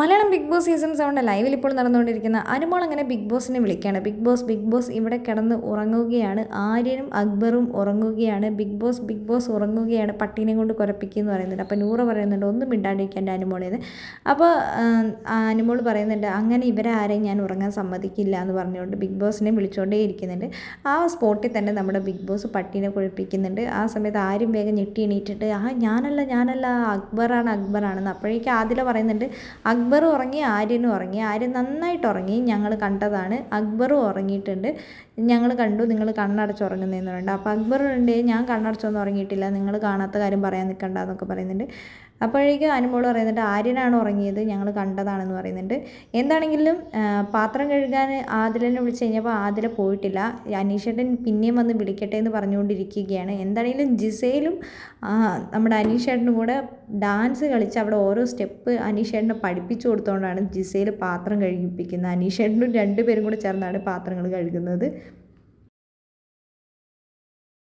Malayalam big boss season സെവന്റെ ലൈവിൽ ഇപ്പോൾ നടന്നുകൊണ്ടിരിക്കുന്ന അനുമോൾ അങ്ങനെ ബിഗ് ബോസിനെ വിളിക്കുകയാണ്. ബിഗ് ബോസ് ബിഗ് ബോസ് ഇവിടെ കിടന്ന് ഉറങ്ങുകയാണ്. ആര്യനും അക്ബറും ഉറങ്ങുകയാണ്. ബിഗ് ബോസ് ബിഗ് ബോസ് ഉറങ്ങുകയാണ്. പട്ടീനെ കൊണ്ട് കുരപ്പിക്കുക എന്ന് പറയുന്നുണ്ട്. അപ്പോൾ നൂറ് പറയുന്നുണ്ട് ഒന്നും മിണ്ടാണ്ടിരിക്കാൻ എന്റെ അനുമോളേന്ന് അപ്പോൾ അനുമോൾ പറയുന്നുണ്ട് അങ്ങനെ ഇവരെ ആരെയും ഞാൻ ഉറങ്ങാൻ സമ്മതിക്കില്ല എന്ന് പറഞ്ഞുകൊണ്ട് ബിഗ് ബോസിനെ വിളിച്ചുകൊണ്ടേ ഇരിക്കുന്നുണ്ട്. ആ സ്പോട്ടിൽ തന്നെ നമ്മുടെ ബിഗ് ബോസ് പട്ടീനെ കുഴപ്പിക്കുന്നുണ്ട്. ആ സമയത്ത് ആരും വേഗം ഞെട്ടി എണീറ്റിട്ട് ആ ഞാനല്ല ഞാനല്ല അക്ബറാണ് അക്ബറാണെന്ന്. അപ്പോഴേക്കും ആദില പറയുന്നുണ്ട് അക്ബർ ഉറങ്ങി ആര്യനും ഉറങ്ങി. ആര്യൻ നന്നായിട്ട് ഉറങ്ങി. ഞങ്ങൾ കണ്ടതാണ്. അക്ബറും ഉറങ്ങിയിട്ടുണ്ട്. ഞങ്ങൾ കണ്ടു. നിങ്ങൾ കണ്ണടച്ച് ഉറങ്ങുന്നതെന്ന് പറയുന്നുണ്ട് അപ്പോൾ അക്ബർ ഉണ്ട് ഞാൻ കണ്ണടച്ചൊന്നും ഉറങ്ങിയിട്ടില്ല. നിങ്ങൾ കാണാത്ത കാര്യം പറയാൻ നിൽക്കണ്ട എന്നൊക്കെ പറയുന്നുണ്ട്. അപ്പോഴേക്കും അനുമോൾ പറയുന്നുണ്ട് ആര്യനാണ് ഉറങ്ങിയത്. ഞങ്ങൾ കണ്ടതാണെന്ന് പറയുന്നുണ്ട്. എന്താണെങ്കിലും പാത്രം കഴുകാൻ ആദിലനെ വിളിച്ച് കഴിഞ്ഞപ്പോൾ ആദില പോയിട്ടില്ല. അനീഷേട്ടൻ പിന്നെയും വന്ന് വിളിക്കട്ടെ എന്ന് പറഞ്ഞുകൊണ്ടിരിക്കുകയാണ്. എന്താണെങ്കിലും ജിസയിലും നമ്മുടെ അനീഷേട്ടനും കൂടെ ഡാൻസ് കളിച്ച് അവിടെ ഓരോ സ്റ്റെപ്പ് അനീഷേട്ടനെ പഠിപ്പിച്ചു കൊടുത്തുകൊണ്ടാണ് ജിസയിൽ പാത്രം കഴുകിപ്പിക്കുന്നത് അനീഷേട്ടനും രണ്ടുപേരും കൂടെ ചേർന്നാണ് പാത്രങ്ങൾ കഴുകുന്നത്.